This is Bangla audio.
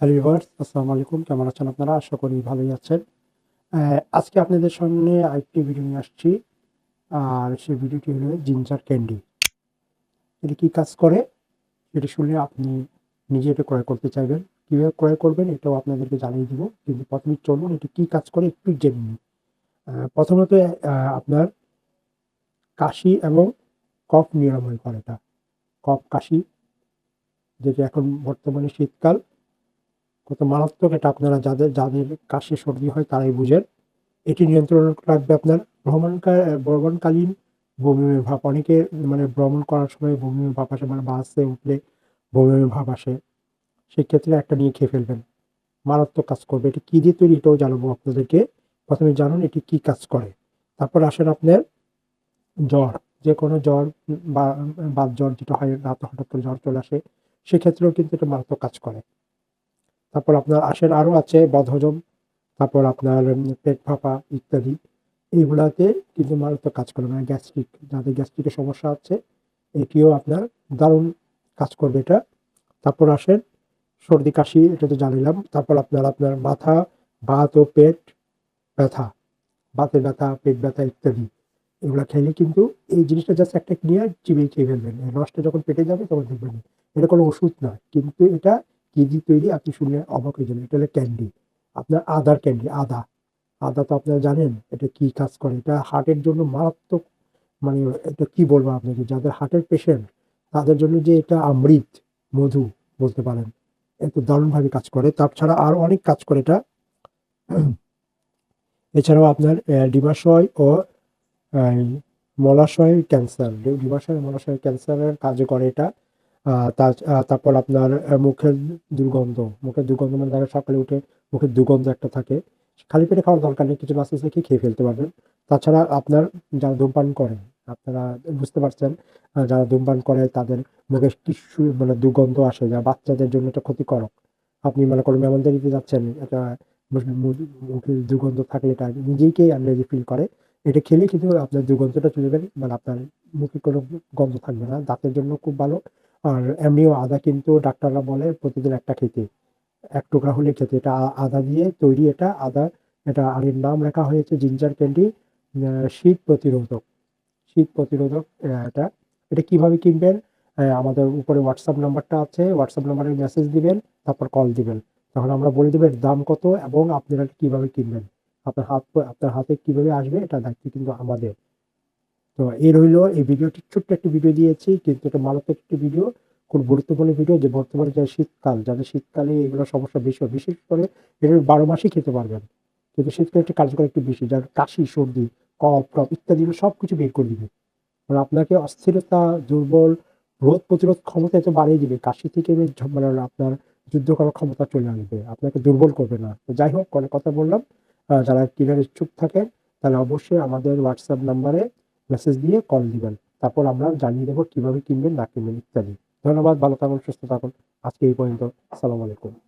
হ্যালো ভিউয়ার্স, আসসালামু আলাইকুম। কেমন আছেন আপনারা? আশা করি ভালোই আছেন। আজকে আপনাদের সামনে আরেকটি ভিডিও নিয়ে আসছি। আর সেই ভিডিওটি হলো জিঞ্জার ক্যান্ডি। এটি কী কাজ করে? সেটি শুনলে আপনি নিজে এটা ক্রয় করতে চাইবেন। কীভাবে ক্রয় করবেন এটাও আপনাদেরকে জানিয়ে দিব। কিন্তু প্রথমে চলুন এটি কী কাজ করে একটু জেনে নিন প্রথমত আপনার কাশি এবং কফ নিরাময় করে এটা। কফ কাশি, যেটি এখন বর্তমানে শীতকাল কত মারাত্মক এটা আপনারা যাদের যাদের কাশি, সর্দি হয় তারাই বুঝেন। এটি নিয়ন্ত্রণ রাখবে আপনার ভ্রমণকার ভ্রমণকালীন বমি ভাব অনেকে মানে ভ্রমণ করার সময় বমি ভাব আসে মানে বাসে উঠলে বমি ভাব আসে। সেক্ষেত্রে একটা নিয়ে খেয়ে ফেলবেন। মারাত্মক কাজ করবে। এটি কী দিয়ে তৈরি এটাও জানাব আপনাদেরকে। প্রথমে জানুন এটি কী কাজ করে। তারপর আসেন আপনার জ্বর। যে কোনো জ্বর বা জ্বর যেটা হয়, রাতে হঠাৎ করে জ্বর চলে আসে, সেক্ষেত্রেও কিন্তু এটা মারাত্মক কাজ করে। তারপর আপনার আসেন আরও আছে বদহজম তারপর আপনার পেট ফাঁপা ইত্যাদি। এইগুলাতে কিন্তু মারাত্মক কাজ করে মানে গ্যাস্ট্রিক, যাদের গ্যাস্ট্রিকের সমস্যা আছে, এটিও আপনার দারুণ কাজ করবে এটা। তারপর আসেন, সর্দি, কাশি, এটা তো জানিলাম। তারপর আপনার আপনার মাথা, বাত ও পেট ব্যথা, বাতের ব্যথা, পেট ব্যথা ইত্যাদি। এগুলো খেলে কিন্তু এই জিনিসটা জাস্ট একটা নিয়ে চিবিয়ে খেয়ে ফেলবেন। রসটা যখন পেটে যাবে তখন দেখবেন এটা কোনো ওষুধ নয়, কিন্তু এটা কি দিয়ে তৈরি আপনি শুনলে অবাক হয়ে যাবেন। এটা হলো ক্যান্ডি। আপনার আদার ক্যান্ডি, আদা। আদা তো আপনারা জানেন, এটা কি কাজ করে? এটা হার্টের জন্য মারাত্মক মানে এটা কি বলব আপনাকে? যাদের হার্টের পেশেন্ট তাদের জন্য যে এটা অমৃত, মধু বলতে পারেন, এত দারুণভাবে কাজ করে। তাছাড়া আর অনেক কাজ করে এটা। এছাড়াও আপনার ডিমাশয় ও মলাশয় ক্যান্সার। ডিমাশয় মলাশয় ক্যান্সারের কাজে করে এটা। তারপর আপনার মুখের দুর্গন্ধ। মুখের দুর্গন্ধ মানে দেখা সকালে উঠে মুখের দুর্গন্ধ একটা থাকে। খালি পেটে খাওয়ার দরকার নেই, কিছু মাছ রেখে খেয়ে ফেলতে পারবেন। তাছাড়া আপনার যারা ধূমপান করেন আপনারা বুঝতে পারছেন যারা ধূমপান করে, তাদের মুখে টিস্যু মানে দুর্গন্ধ আসে, যা বাচ্চাদের জন্য এটা ক্ষতিকারক আপনি মনে করুন মেহমানদারিতে যাচ্ছেন এটা মু- মু- মুখে দুর্গন্ধ থাকলে এটা নিজেকেই আনলেজি ফিল করে। এটা খেলে কিন্তু আপনার দুর্গন্ধটা চলে যাবে মানে আপনার মুখে কোনো গন্ধ থাকবে না। দাঁতের জন্য খুব ভালো। আর এমনিও আদা কিন্তু ডাক্তাররা বলে প্রতিদিন একটা খেতে। এক টুকরা হলে খেতে। এটা আদা দিয়ে তৈরি এটা। আদা, এটা আর এর নাম রাখা হয়েছে, জিঞ্জার ক্যান্ডি শীত প্রতিরোধক। শীত প্রতিরোধক এটা। এটা কীভাবে কিনবেন? আমাদের উপরে হোয়াটসঅ্যাপ নাম্বারটা আছে। হোয়াটসঅ্যাপ নাম্বারে মেসেজ দিবেন, তারপর কল দিবেন। তখন আমরা বলে দেবেন দাম কত এবং আপনারা কীভাবে কিনবেন। আপনার হাত, আপনার হাতে কীভাবে আসবে, এটা দায়িত্ব কিন্তু আমাদের। তো এই রইল এই ভিডিওটি। ছোট্ট একটি ভিডিও দিয়েছি, কিন্তু এটা মারাত্মক একটি ভিডিও খুব গুরুত্বপূর্ণ ভিডিও যে বর্তমানে যে শীতকাল যাদের শীতকালে এগুলো সমস্যা বেশি হয়, বিশেষ করে এটা বারো মাসই খেতে পারবেন। কিন্তু শীতকালে একটু কার্যকর একটু বেশি যার কাশি, সর্দি, কফ টপ ইত্যাদি সব কিছু বের করে দিবে। মানে আপনাকে অস্থিরতা, দুর্বল রোগ প্রতিরোধ ক্ষমতা এত বাড়িয়ে দিবে, কাশি থেকে মানে আপনার যুদ্ধ করার ক্ষমতা চলে আসবে, আপনাকে দুর্বল করবে না। তো যাই হোক, অনেক কথা বললাম। যারা কেনার ইচ্ছুক থাকেন তাহলে অবশ্যই আমাদের হোয়াটসঅ্যাপ নাম্বারে মেসেজ দিয়ে কল দিবেন। তারপর আমরা জানিয়ে দেবো কীভাবে কিনবেন, না কিনবেন ইত্যাদি। ধন্যবাদ, ভালো থাকুন, সুস্থ থাকুন। আজকে এই পর্যন্ত। আসসালামু আলাইকুম।